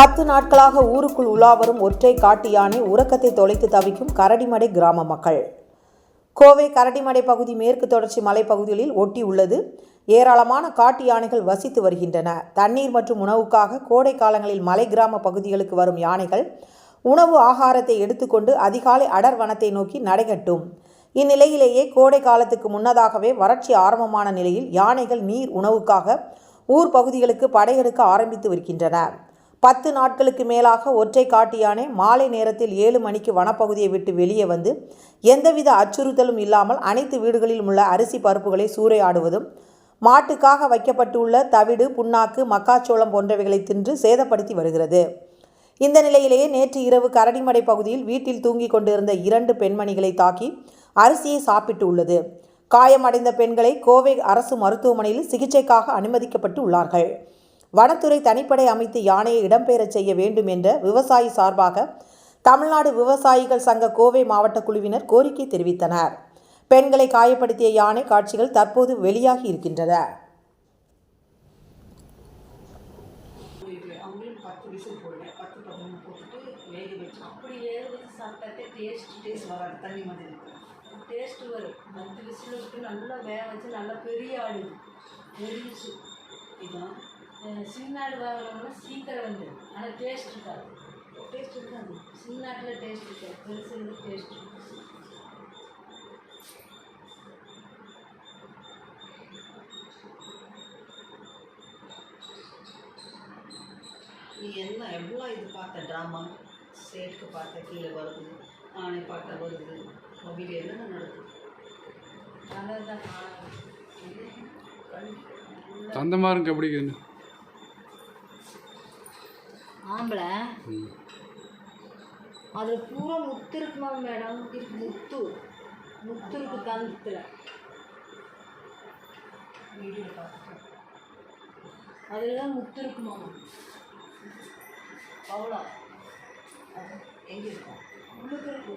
பத்து நாட்களாக ஊருக்குள் உலாவரும் ஒற்றை காட்டு யானை உறக்கத்தை தொலைத்து தவிக்கும் கரடிமடை கிராம மக்கள். கோவை கரடிமடை பகுதி மேற்கு தொடர்ச்சி மலைப்பகுதிகளில் ஒட்டி உள்ளது. ஏராளமான காட்டு யானைகள் வசித்து வருகின்றன. தண்ணீர் மற்றும் உணவுக்காக கோடை காலங்களில் மலை கிராம பகுதிகளுக்கு வரும் யானைகள் உணவு ஆகாரத்தை எடுத்துக்கொண்டு அதிகாலை அடர் வனத்தை நோக்கி நடைகட்டும். இந்நிலையிலேயே கோடை காலத்துக்கு முன்னதாகவே வறட்சி ஆரம்பமான நிலையில் யானைகள் நீர் உணவுக்காக ஊர் பகுதிகளுக்கு படையெடுக்க ஆரம்பித்து வருகின்றன. பத்து நாட்களுக்கு மேலாக ஒற்றை காட்டியானே மாலை நேரத்தில் ஏழு மணிக்கு வனப்பகுதியை விட்டு வெளியே வந்து எந்தவித அச்சுறுத்தலும் இல்லாமல் அனைத்து வீடுகளிலும் உள்ள அரிசி பருப்புகளை சூறையாடுவதும் மாட்டுக்காக வைக்கப்பட்டுள்ள தவிடு புண்ணாக்கு மக்காச்சோளம் போன்றவைகளை தின்று சேதப்படுத்தி வருகிறது. இந்த நிலையிலேயே நேற்று இரவு கரடிமடை பகுதியில் வீட்டில் தூங்கிக் கொண்டிருந்த இரண்டு பெண்மணிகளை தாக்கி அரிசியை சாப்பிட்டு உள்ளது. காயமடைந்த பெண்களை கோவை அரசு மருத்துவமனையில் சிகிச்சைக்காக அனுமதிக்கப்பட்டு உள்ளார்கள். வனத்துறை தனிப்படை அமைத்து யானையை இடம்பெயரச் செய்ய வேண்டும் என்ற விவசாயி சார்பாக தமிழ்நாடு விவசாயிகள் சங்க கோவை மாவட்ட குழுவினர் கோரிக்கை தெரிவித்தனர். பெண்களை காயப்படுத்திய யானை காட்சிகள் தற்போது வெளியாகி இருக்கின்றன. டேஸ்ட் வரும். பத்து விசில் விட்டு நல்லா வேக வச்சு நல்லா பெரிய ஆடு பெருசு இதுதான் அஹ் சின்ன ஆடு வாங்கினோம்னா சீக்கிரம் வந்துடும் ஆனால் டேஸ்ட் இருக்காது. டேஸ்ட் இருக்காது. சின்ன ஆட்டில் டேஸ்ட் இருக்காது. பெருசு டேஸ்ட் நீ என்ன எவ்வளோ இது பார்த்த ட்ராமா ஸ்டேட்டுக்கு பார்த்த கீழே வருது ஆணை பார்த்தா வருது. மொபைல் என்னென்ன நடக்குது? நல்லதுதான். தந்தமாரும் எப்படி ஆம்பளை. அதில் பூரா முத்து இருக்குமா மேடம்? முத்து. முத்து இருக்கு பார்த்துட்டு. அதில் தான் முத்து இருக்குமா? அவ்வளோ. எங்கே இருக்கும் உள்ளுக்கு இருக்கு.